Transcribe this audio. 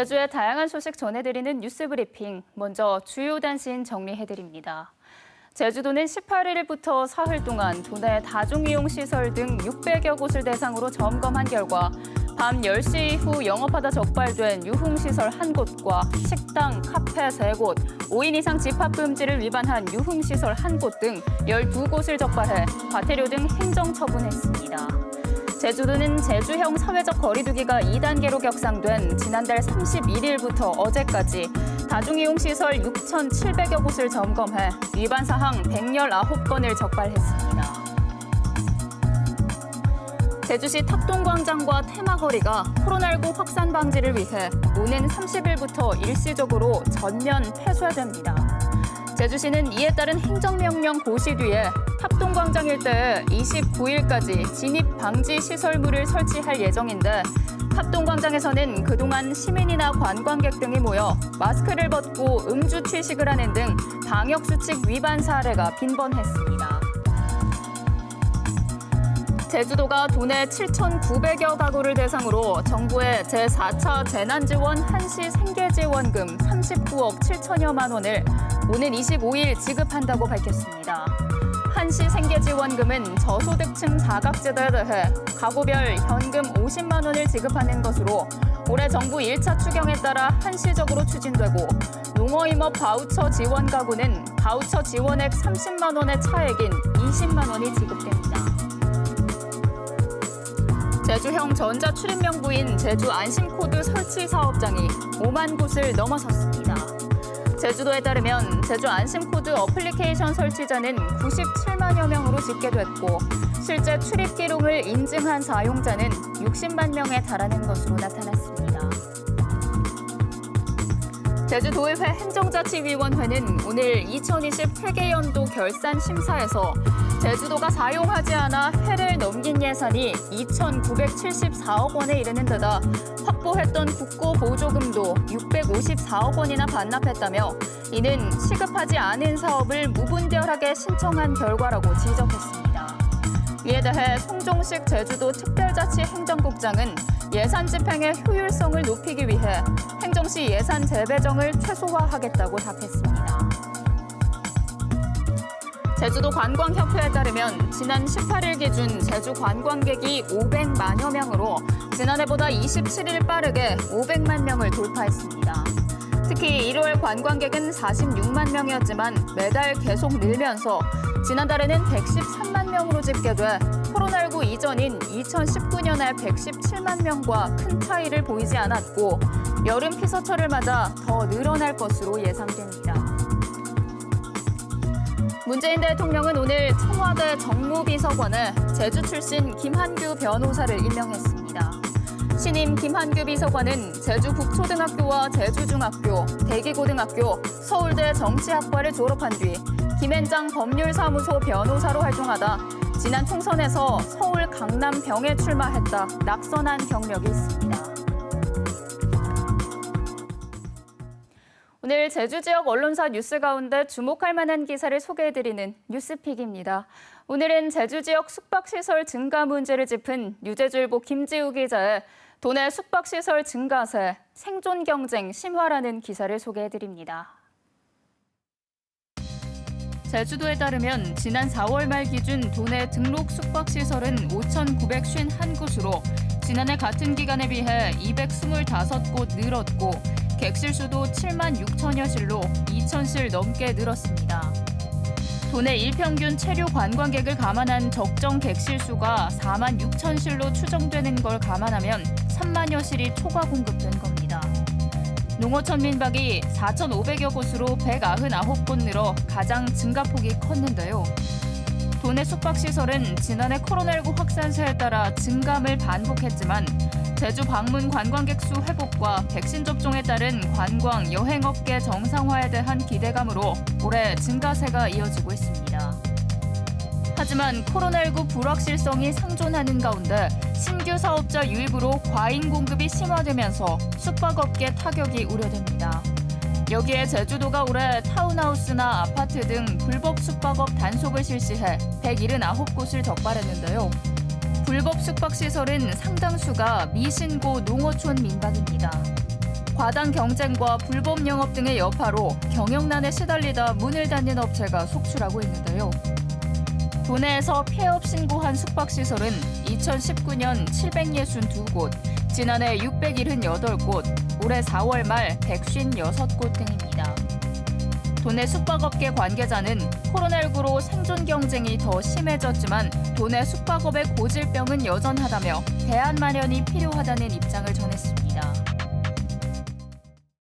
제주의 다양한 소식 전해드리는 뉴스 브리핑. 먼저 주요 단신 정리해드립니다. 제주도는 18일부터 사흘 동안 도내 다중이용시설 등 600여 곳을 대상으로 점검한 결과 밤 10시 이후 영업하다 적발된 유흥시설 한 곳과 식당, 카페 세곳 5인 이상 집합 금지를 위반한 유흥시설 한 곳 등 12곳을 적발해 과태료 등 행정 처분했습니다. 제주도는 제주형 사회적 거리두기가 2단계로 격상된 지난달 31일부터 어제까지 다중이용시설 6,700여 곳을 점검해 위반 사항 119건을 적발했습니다. 제주시 탑동광장과 테마거리가 코로나19 확산 방지를 위해 오는 30일부터 일시적으로 전면 폐쇄됩니다. 제주시는 이에 따른 행정명령 고시 뒤에 탑동광장 일대에 29일까지 진입 방지 시설물을 설치할 예정인데 탑동광장에서는 그동안 시민이나 관광객 등이 모여 마스크를 벗고 음주 취식을 하는 등 방역수칙 위반 사례가 빈번했습니다. 제주도가 도내 7,900여 가구를 대상으로 정부의 제4차 재난지원 한시 생계지원금 39억 7천여만 원을 오는 25일 지급한다고 밝혔습니다. 한시 생계지원금은 저소득층 사각지대에 대해 가구별 현금 50만 원을 지급하는 것으로 올해 정부 1차 추경에 따라 한시적으로 추진되고 농어임업 바우처 지원 가구는 바우처 지원액 30만 원의 차액인 20만 원이 지급됩니다. 제주형 전자 출입명부인 제주 안심코드 설치 사업장이 5만 곳을 넘어섰습니다. 제주도에 따르면 제주 안심코드 어플리케이션 설치자는 97만여 명으로 집계됐고 실제 출입 기록을 인증한 사용자는 60만 명에 달하는 것으로 나타났습니다. 제주도의회 행정자치위원회는 오늘 2020 회계연도 결산 심사에서 제주도가 사용하지 않아 해를 넘긴 예산이 2,974억 원에 이르는 데다 확보했던 국고 보조금도 654억 원이나 반납했다며 이는 시급하지 않은 사업을 무분별하게 신청한 결과라고 지적했습니다. 이에 대해 송종식 제주도 특별자치 행정국장은 예산 집행의 효율성을 높이기 위해 행정시 예산 재배정을 최소화하겠다고 답했습니다. 제주도 관광협회에 따르면 지난 18일 기준 제주 관광객이 500만여 명으로 지난해보다 27일 빠르게 500만 명을 돌파했습니다. 특히 1월 관광객은 46만 명이었지만 매달 계속 늘면서 지난달에는 113만 명으로 집계돼 코로나19 이전인 2019년의 117만 명과 큰 차이를 보이지 않았고 여름 피서철을 맞아 더 늘어날 것으로 예상됩니다. 문재인 대통령은 오늘 청와대 정무비서관에 제주 출신 김한규 변호사를 임명했습니다. 신임 김한규 비서관은 제주 북초등학교와 제주중학교, 대기고등학교, 서울대 정치학과를 졸업한 뒤 김앤장 법률사무소 변호사로 활동하다 지난 총선에서 서울 강남 병에 출마했다 낙선한 경력이 있습니다. 오늘 제주 지역 언론사 뉴스 가운데 주목할 만한 기사를 소개해드리는 뉴스픽입니다. 오늘은 제주 지역 숙박시설 증가 문제를 짚은 뉴제주일보 김지우 기자의 도내 숙박시설 증가세, 생존 경쟁 심화라는 기사를 소개해드립니다. 제주도에 따르면 지난 4월 말 기준 도내 등록 숙박시설은 5,951곳으로 지난해 같은 기간에 비해 225곳 늘었고 객실 수도 7만 6천여 실로 2천 실 넘게 늘었습니다. 도내 일평균 체류 관광객을 감안한 적정 객실 수가 4만 6천 실로 추정되는 걸 감안하면 3만여 실이 초과 공급된 겁니다. 농어촌 민박이 4,500여 곳으로 199곳 늘어 가장 증가폭이 컸는데요. 도내 숙박시설은 지난해 코로나19 확산세에 따라 증감을 반복했지만 제주 방문 관광객 수 회복과 백신 접종에 따른 관광 여행업계 정상화에 대한 기대감으로 올해 증가세가 이어지고 있습니다. 하지만 코로나19 불확실성이 상존하는 가운데 신규 사업자 유입으로 과잉 공급이 심화되면서 숙박업계 타격이 우려됩니다. 여기에 제주도가 올해 타운하우스나 아파트 등 불법 숙박업 단속을 실시해 179곳을 적발했는데요. 불법 숙박시설은 상당수가 미신고 농어촌 민박입니다. 과당 경쟁과 불법 영업 등의 여파로 경영난에 시달리다 문을 닫는 업체가 속출하고 있는데요. 도내에서 폐업 신고한 숙박시설은 2019년 762곳, 지난해 678곳, 올해 4월 말 156곳 등입니다. 도내 숙박업계 관계자는 코로나19로 생존 경쟁이 더 심해졌지만 도내 숙박업의 고질병은 여전하다며 대안 마련이 필요하다는 입장을 전했습니다.